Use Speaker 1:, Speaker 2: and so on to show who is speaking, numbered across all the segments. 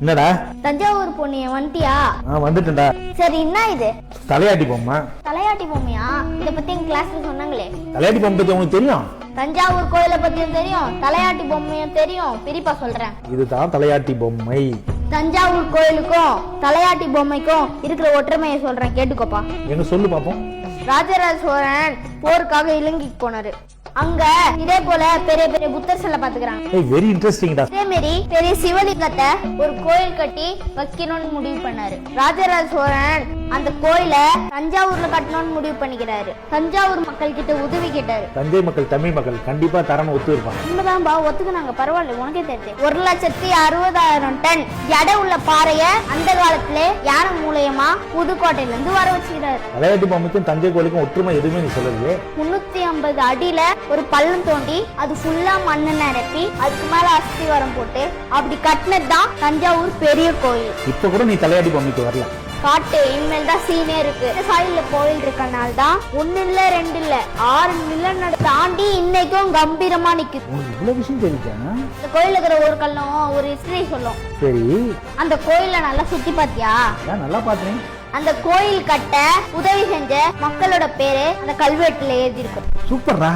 Speaker 1: என்னடா?
Speaker 2: தஞ்சாவூர் பொண்ணிய வந்துட்டியா
Speaker 1: ஆ வந்துட்டேன்டா.
Speaker 2: சரி என்ன இது?
Speaker 1: தலையாட்டி பொம்மை.
Speaker 2: தலையாட்டி பொம்மையா? இத பத்தி எங்க கிளாஸ்ல சொன்னாங்களே.
Speaker 1: தலையாட்டி பொம்மை பத்தி உனக்கு தெரியும்?
Speaker 2: தஞ்சாவூர் கோயிலை பத்தியும் தெரியும் தலையாட்டி பொம்மையும் தெரியும். பிரிப்பா சொல்றேன்.
Speaker 1: இதுதான் தலையாட்டி பொம்மை.
Speaker 2: தஞ்சாவூர் கோயிலுக்கும் தலையாட்டி பொம்மைக்கும் இருக்கிற ஒற்றுமையை சொல்றேன். கேட்டுக்கோப்பா.
Speaker 1: எங்க சொல்லு பாப்போம்.
Speaker 2: ராஜராஜ சோழன் போருக்காக இலங்கைக்கு போனாரு. அங்க இதே போல பெரிய பெரிய புத்தர் சிலை பாத்துக்கிறாங்க.
Speaker 1: ஏய் வெரி இன்ட்ரெஸ்டிங்டா
Speaker 2: அதே மாதிரி பெரிய சிவலிங்கத்தை ஒரு கோயில் கட்டி வைக்கணும்னு முடிவு பண்ணாரு. ராஜராஜ சோழன் அந்த கோயில தஞ்சாவூர்ல கட்டணும்னு முடிவு பண்ணிக்கிறாரு. தஞ்சாவூர் மக்கள் கிட்ட உதவி கேட்டாரு.
Speaker 1: தஞ்சை மக்கள் தமிழ் மக்கள் கண்டிப்பா தரணும் ஒத்து இருப்பாங்க.
Speaker 2: உண்மைதான்பா ஒத்துக்குனாங்க. பரவாயில்ல உனக்கே தெரிஞ்சு. ஒரு லட்சத்தி அறுபதாயிரம் டன் எடை உள்ள பாறைய அந்த காலத்துல யானை மூலியமா புதுக்கோட்டையில இருந்து வர வச்சுக்கிறாரு.
Speaker 1: தலையாட்டி பொம்மைக்கும் தஞ்சை கோயிலுக்கும் ஒற்றுமை எதுவுமே நீ சொல்லலையே.
Speaker 2: முன்னூத்தி ஐம்பது அடியில ஒரு பள்ளம் தோண்டி அது ஃபுல்லா மண்ணு நிரப்பி அதுக்கு மேல அஸ்திவாரம் போட்டு அப்படி கட்டினது தான் தஞ்சாவூர் பெரிய கோயில்.
Speaker 1: இப்ப கூட நீ தலையாட்டி பொம்மைக்கு வரலாம்.
Speaker 2: காட்டு இனிமேல் தான் சீனே இருக்கு. சாயில கோயில் இருக்கனால தான் ஒண்ணு இல்ல ரெண்டு இல்ல ஆறு நிலநடு தாண்டி இன்னைக்கும் கம்பீரமா நிக்குது.
Speaker 1: இவ்வளவு விஷயம் தெரியுதா
Speaker 2: இந்த கோயில்ல இருக்கிற ஒரு கல்லும் ஒரு ஹிஸ்டரி சொல்லும்.
Speaker 1: சரி.
Speaker 2: அந்த கோயில நல்லா சுத்தி பாத்தியா?
Speaker 1: நல்லா பார்த்தேன்
Speaker 2: அந்த கோயில் கட்ட உதவி செஞ்ச மக்களோட பேரு அந்த கல்வெட்டுல எழுதி இருக்கு
Speaker 1: சூப்பர்ரா.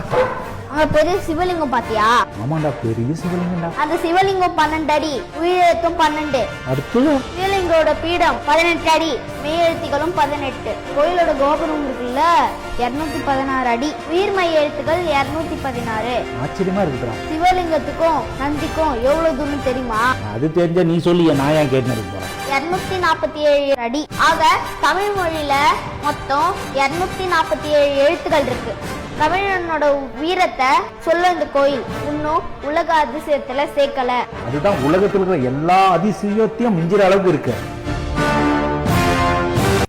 Speaker 2: அங்க பெரிய சிவலிங்கம் பாத்தியா?
Speaker 1: ஆமாண்டா பெரிய சிவலிங்கம்டா.
Speaker 2: அந்த சிவலிங்கம் பன்னெண்டு அடி உயிரெழுத்தும் பன்னெண்டு.
Speaker 1: அடுத்து?
Speaker 2: சிவலிங்கோட பீடம் பதினெட்டு அடி மெய்யெழுத்துக்களும் பதினெட்டு. கோயிலோட கோபுரம் இருக்குல்ல இருநூத்தி பதினாறு அடி உயிர் மெய் எழுத்துக்கள் இருநூத்தி பதினாறு.
Speaker 1: ஆச்சரியமா இருக்குடா
Speaker 2: சிவலிங்கத்துக்கும் நந்திக்கும் எவ்வளவு தூரம் தெரியுமா?
Speaker 1: அது தெரிஞ்ச நீ சொல்லி நான் ஏன் கேட்டு
Speaker 2: இருநூத்தி நாற்பத்தி ஏழு அடி. ஆக தமிழ் மொழியில மொத்தம் இருநூத்தி நாற்பத்தி ஏழு எழுத்துக்கள் இருக்கு. தமிழனோட வீரத்தை சொல்ல இந்த கோயில் இன்னும் உலக அதிசயத்துல சேர்க்கல.
Speaker 1: அதுதான் உலகத்தில் இருக்கிற எல்லா அதிசயத்தையும் மிஞ்சிற அளவுக்கு இருக்கு.